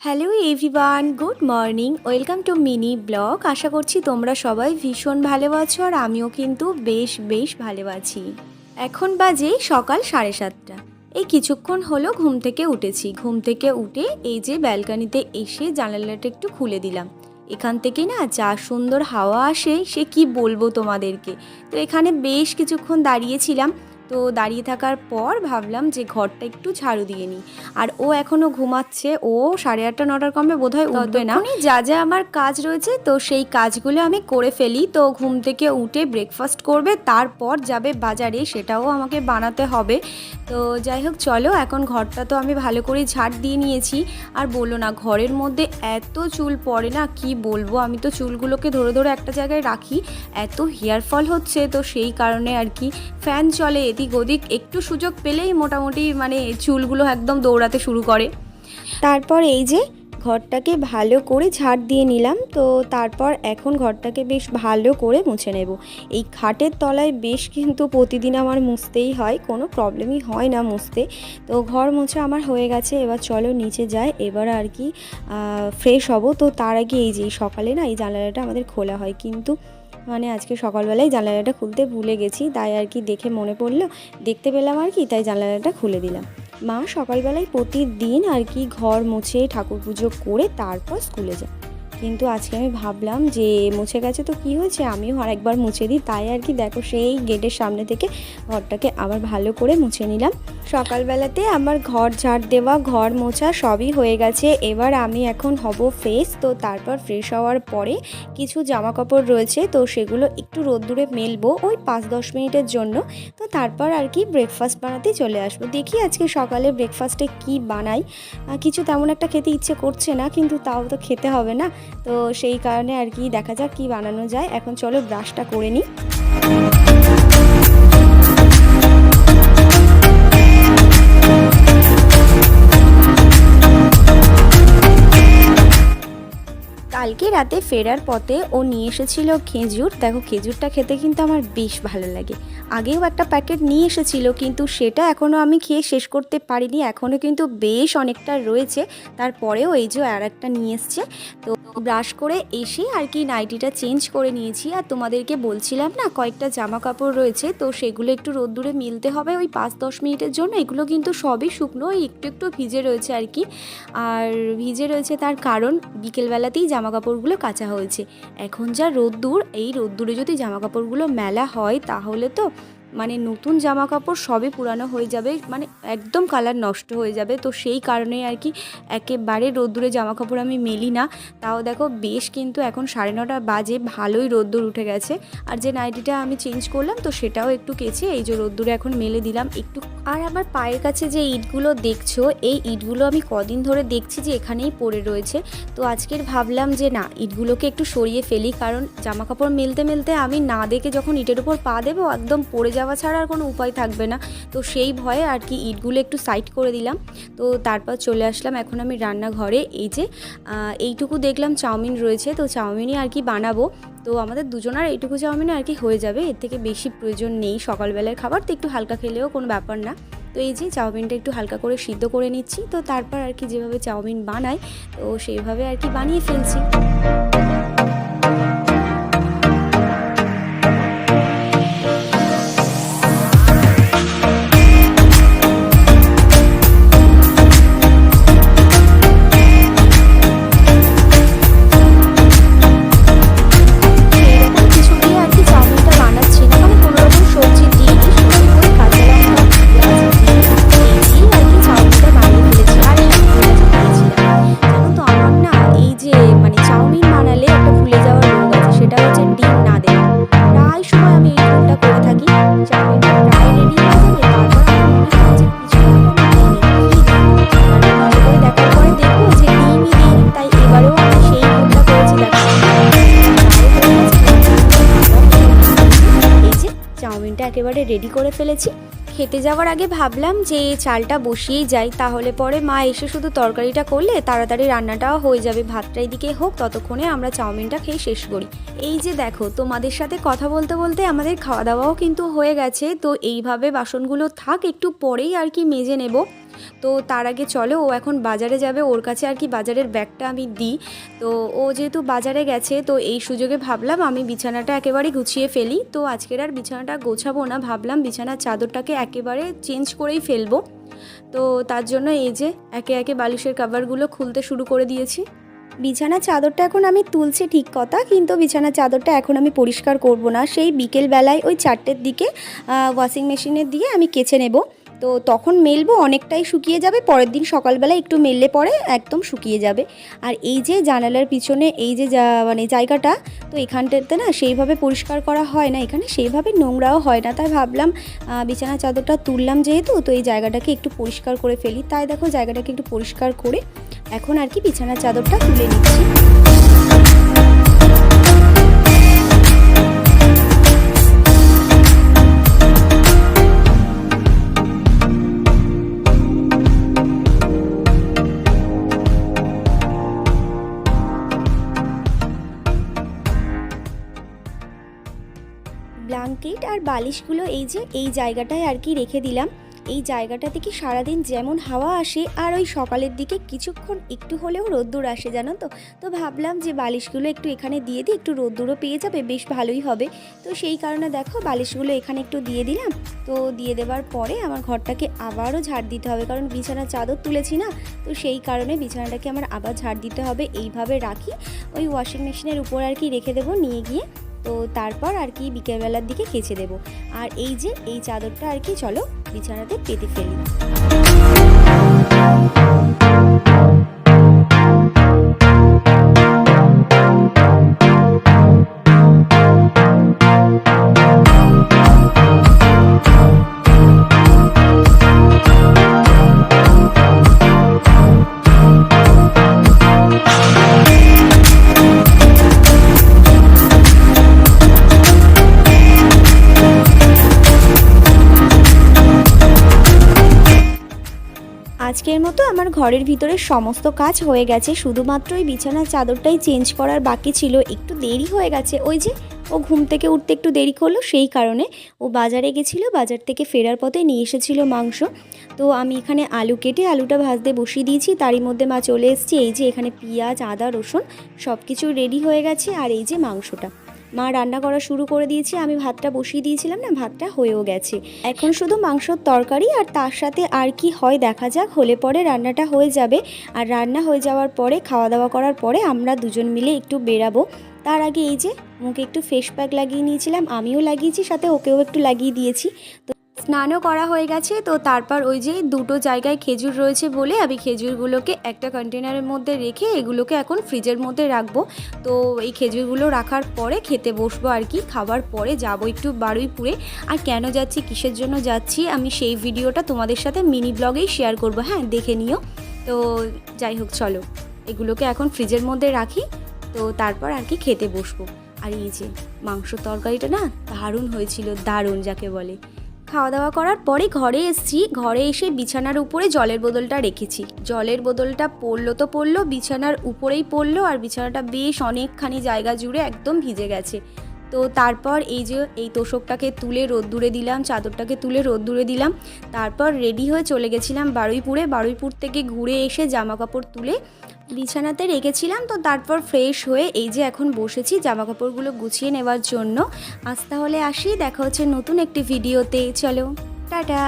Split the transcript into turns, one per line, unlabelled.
Hello everyone good morning welcome to mini blog আশা করছি তোমরা সবাই ভীষণ ভালো আছো আর আমিও কিন্তু বেশ বেশ ভালো আছি। এখন বাজে সকাল সাড়ে সাতটা। এই কিছুক্ষণ হলো ঘুম থেকে উঠেছি। ঘুম থেকে উঠে এই যে ব্যালকানিতে এসে জানালাটা একটু খুলে দিলাম। এখান থেকে না যা সুন্দর হাওয়া আসে, সে কি বলব তোমাদেরকে? তো এখানে বেশ কিছুক্ষণ দাঁড়িয়েছিলাম তো দাঁড়িয়ে থাকার পর ভাবলাম যে ঘরটা একটু ঝাড়ু দিয়ে নিই। আর ও এখনও ঘুমাচ্ছে। ও সাড়ে আটটা, নটার কমে বোধহয় উঠবে না। উনি যা যা আমার কাজ রয়েছে, তো সেই কাজগুলো আমি করে ফেলি। তো ঘুম থেকে উঠে ব্রেকফাস্ট করবে, তারপর যাবে বাজারে, সেটাও আমাকে বানাতে হবে। তো যাই হোক, চলো, এখন ঘরটা তো আমি ভালো করে ঝাড় দিয়ে নিয়েছি। আর বলো না, ঘরের মধ্যে এত চুল পড়ে না, কি বলব? আমি তো চুলগুলোকে ধরে ধরে একটা জায়গায় রাখি। এত হেয়ার ফল হচ্ছে, তো সেই কারণে আর কি। ফ্যান চলে এদিক ওদিক একটু সুযোগ পেলেই মোটামুটি মানে চুলগুলো একদম দৌড়াতে শুরু করে। তারপর এই যে ঘরটাকে ভালো করে ঝাড় দিয়ে নিলাম, তো তারপর এখন ঘরটাকে বেশ ভালো করে মুছে নেব। এই খাটের তলায় বেশ কিন্তু প্রতিদিন আমার মুছতেই হয়, কোনো প্রবলেমই হয় না মুছতে। তো ঘর মোছা আমার হয়ে গেছে, এবার চলো নিচে যাই, এবার আর কি ফ্রেশ হব। তো তার আগে এই যে সকালে না এই জানালাটা আমাদের খোলা হয়, কিন্তু মানে আজকে সকালবেলায় জানালাটা খুলতে ভুলে গেছি, তাই আর কি দেখে মনে পড়ল। দেখতে পেলাম আর কি, তাই জানালাটা খুলে দিলাম। মা সকালবেলায় প্রতিদিন আর কি ঘর মুছে ঠাকুর পুজো করে তারপর স্কুলে যায়। কিন্তু আজকে আমি ভাবলাম যে মুছে গেছে তো কি হয়েছে? আমিও আর একবার মুছে দিই, তাই আর কি দেখো সেই গেটের সামনে থেকে ঘরটাকে আবার ভালো করে মুছে নিলাম। সকালবেলাতে আমার ঘর ঝাড় দেওয়া, ঘর মোছা সবই হয়ে গেছে। এবার আমি এখন হব ফ্রেশ তো তারপর ফ্রেশ হওয়ার পরে কিছু জামা কাপড় রয়েছে, তো সেগুলো একটু রোদ্দুরে মেলবো ওই পাঁচ দশ মিনিটের জন্য। তো তারপর আর কি ব্রেকফাস্ট বানাতে চলে আসব। দেখি আজকে সকালে ব্রেকফাস্টে কি বানাই। কিছু তেমন একটা খেতে ইচ্ছে করছে না, কিন্তু তাও তো খেতে হবে না। তো সেই কারণে আর কি দেখা যাক কি বানানো যায়। এখন চলো ব্রাশটা করে নিই। কালকে রাতে ফেরার পথে ও নিয়ে এসেছিল খেজুর। দেখো, খেজুরটা খেতে কিন্তু আমার বেশ ভালো লাগে। আগেও একটা প্যাকেট নিয়ে এসেছিল, কিন্তু সেটা এখনও আমি খেয়ে শেষ করতে পারিনি। এখনও কিন্তু বেশ অনেকটা রয়েছে। তারপরেও এই যে আর একটা নিয়ে এসছে। তো ব্রাশ করে এসে আর কি নাইটিটা চেঞ্জ করে নিয়েছি। আর তোমাদেরকে বলছিলাম না, কয়েকটা জামা কাপড় রয়েছে। তো সেগুলো একটু রোদ্দুরে মিলতে হবে। ওই পাঁচ দশ মিনিটের জন্য এগুলো কিন্তু সবই শুকনো একটু একটু ভিজে রয়েছে আর কি। আর ভিজে রয়েছে তার কারণ বিকেলবেলাতেই জামা কাপড়গুলো কাঁচা হয়েছে। এখন যা রোদ্দুর, এই রোদ্দুরে যদি জামা কাপড়গুলো মেলা হয় তাহলে তো মানে নতুন জামা কাপড় সবই পুরানো হয়ে যাবে মানে একদম কালার নষ্ট হয়ে যাবে। তো সেই কারণে আর কি একেবারে রোদ্দুরে জামা কাপড় আমি মেলি না। তাও দেখো বেশ কিন্তু এখন সাড়ে নটা বাজে, ভালোই রোদ্দুর উঠে গেছে। আর যে নাইটিটা আমি চেঞ্জ করলাম, তো সেটাও একটু কেচে এই যে রোদ্দুরে এখন মেলে দিলাম একটু। আর আমার পায়ের কাছে যে ইটগুলো দেখছ, এই ইটগুলো আমি কদিন ধরে দেখছি যে এখানেই পড়ে রয়েছে। তো আজকের ভাবলাম যে না, ইটগুলোকে একটু সরিয়ে ফেলি, কারণ জামা কাপড় মেলতে মেলতে আমি না দেখে যখন ইটের উপর পা দেবো, একদম পড়ে যাওয়া ছাড়া আর কোনো উপায় থাকবে না। তো সেই ভয়ে আর কি ইটগুলো একটু সাইড করে দিলাম। তো তারপর চলে আসলাম এখন আমি রান্নাঘরে। এই যে এইটুকু দেখলাম চাউমিন রয়েছে। তো চাউমিনই আর কি বানাবো। তো আমাদের দুজনার এইটুকু চাউমিনে আর কি হয়ে যাবে। এর থেকে বেশি প্রয়োজন নেই সকালবেলার খাবার। তো একটু হালকা খেলেও কোনো ব্যাপার না। তো এই যে চাউমিনটা একটু হালকা করে সিদ্ধ করে নিচ্ছি। তো তারপর আর কি যেভাবে চাউমিন বানাই, তো সেইভাবে আর কি বানিয়ে ফেলছি। একেবারে রেডি করে ফেলেছি। খেতে যাওয়ার আগে ভাবলাম যে চালটা বসিয়েই যাই, তাহলে পরে মা এসে শুধু তরকারিটা করলে তাড়াতাড়ি রান্নাটাও হয়ে যাবে। ভাতটা এদিকে হোক, ততক্ষণে আমরা চাউমিনটা খেয়ে শেষ করি। এই যে দেখো, তোমাদের সাথে কথা বলতে বলতে আমাদের খাওয়া দাওয়াও কিন্তু হয়ে গেছে। তো এইভাবে বাসনগুলো থাক, একটু পরেই আর কি মেজে নেব। তো তার আগে চলো, ও এখন বাজারে যাবে, ওর কাছে আর কি বাজারের ব্যাগটা আমি দিই। তো ও যেহেতু বাজারে গেছে, তো এই সুযোগে ভাবলাম আমি বিছানাটা একেবারে গুছিয়ে ফেলি। তো আজকের আর বিছানাটা গোছাবো না, ভাবলাম বিছানার চাদরটাকে একেবারে চেঞ্জ করেই ফেলব। তো তার জন্য এই যে, একে একে বালিশের কাভারগুলো খুলতে শুরু করে দিয়েছি। বিছানার চাদরটা এখন আমি তুলছি ঠিক কথা, কিন্তু বিছানার চাদরটা এখন আমি পরিষ্কার করব না। সেই বিকেল বেলায় ওই চারটের দিকে ওয়াশিং মেশিনে দিয়ে আমি কেচে নেব। তো তখন মেলবো অনেকটাই শুকিয়ে যাবে পরের দিন সকালবেলা একটু মেললে পরে একদম শুকিয়ে যাবে। আর এই যে জানালার পিছনে এই যে মানে জায়গাটা তো এখানটাতে না সেইভাবে পরিষ্কার করা হয় না এখানে সেইভাবে নোংরাও হয় না। তাই ভাবলাম আহ, বিছানার চাদরটা তুললাম যেহেতু তো এই জায়গাটাকে একটু পরিষ্কার করে ফেলি। তাই দেখো জায়গাটাকে একটু পরিষ্কার করে এখন আর কি বিছানার চাদরটা তুলে নিচ্ছি। বালিশগুলো এই যে, এই জায়গাটায় আর কি রেখে দিলাম। এই জায়গাটা থেকে সারাদিন যেমন হাওয়া আসে আর ওই সকালের দিকে কিছুক্ষণ একটু হলেও রোদ্দুর আসে, জানো তো? তো ভাবলাম যে বালিশগুলো একটু এখানে দিয়ে দিই, একটু রোদ্দুরও পেয়ে যাবে, বেশ ভালোই হবে। তো সেই কারণে দেখো বালিশগুলো এখানে একটু দিয়ে দিলাম। তো দিয়ে দেওয়ার পরে আমার ঘরটাকে আবারও ঝাড় দিতে হবে, কারণ বিছানার চাদর তুলেছি না? তো সেই কারণে বিছানাটাকে আমার আবার ঝাড় দিতে হবে। এইভাবে রাখি, ওই ওয়াশিং মেশিনের উপর আর কি রেখে দেবো নিয়ে গিয়ে। তো তারপর আর কি বিকেলবেলার দিকে কেচে দেব। আর এই যে, এই চাদরটা আর কি চলো বিছানাতে পেতে ফেলি। আজকের মতো আমার ঘরের ভিতরে সমস্ত কাজ হয়ে গেছে। শুধুমাত্র ওই বিছানার চাদরটাই চেঞ্জ করার বাকি ছিল। একটু দেরি হয়ে গেছে। ওই যে, ও ঘুম থেকে উঠতে একটু দেরি করল সেই কারণে ও বাজারে গেছিল। বাজার থেকে ফেরার পথে নিয়ে এসেছিল মাংস। তো আমি এখানে আলু কেটে আলুটা ভাজতে বসিয়ে দিয়েছি। তারই মধ্যে মা চলে এসেছে। এই যে, এখানে পেঁয়াজ, আদা, রসুন সব কিছু রেডি হয়ে গেছে। আর এই যে, মাংসটা। মা রান্না করা শুরু করে দিয়েছি, আমি ভাতটা বসিয়ে দিয়েছিলাম না, ভাতটা হয়েও গেছে। এখন শুধু মাংসর তরকারি আর তার সাথে আর কি হয় দেখা যাক, হলে পরে রান্নাটা হয়ে যাবে। আর রান্না হয়ে যাওয়ার পরে খাওয়া দাওয়া করার পরে আমরা দুজন মিলে একটু বেরাবো তার আগে এই যে, মুখে একটু ফেস প্যাক লাগিয়ে নিয়েছিলাম, আমিও লাগিয়েছি, সাথে ওকেও একটু লাগিয়ে দিয়েছি। তো স্নানও করা হয়ে গেছে, তো তারপর ওই যে দুটো জায়গায় খেজুর রয়েছে বলে আমি খেজুরগুলোকে একটা কন্টেনারের মধ্যে রেখে এগুলোকে এখন ফ্রিজের মধ্যে রাখব। তো এই খেজুরগুলো রাখার পরে খেতে বসবো আর কি খাবার পরে যাব একটু বারুইপুরে। আর কেন যাচ্ছি, কিসের জন্য যাচ্ছি, আমি সেই ভিডিওটা তোমাদের সাথে মিনি ব্লগেই শেয়ার করব হ্যাঁ দেখে নিও। তো যাই হোক, চলো, এগুলোকে এখন ফ্রিজের মধ্যে রাখি, তো তারপর আর কি খেতে বসবো। আর এই যে মাংস তরকারিটা না দারুণ হয়েছিল, দারুণ যাকে বলে। খাওয়া দাওয়া করার পরে ঘরে এসেছি। ঘরে এসে বিছানার উপরে জলের বোতলটা রেখেছি। জলের বোতলটা পড়ল তো পড়ল, বিছানার উপরেই পড়ল আর বিছানাটা বেশ অনেকখানি জায়গা জুড়ে একদম ভিজে গেছে। তো তারপর এই যে এই তোষকটাকে তুলে রোদ্দুরে দিলাম, চাদরটাকে তুলে রোদ্দুরে দিলাম, তারপর রেডি হয়ে চলে গেছিলাম বারুইপুরে। বারুইপুর থেকে ঘুরে এসে জামা কাপড় তুলে বিছানাতে রেখেছিলাম। তো তারপর ফ্রেশ হয়ে এই যে এখন বসেছি জামা কাপড়গুলো গুছিয়ে নেওয়ার জন্য। আজ তাহলে আসি, দেখা হচ্ছে নতুন একটি ভিডিওতে চলো, টাটা!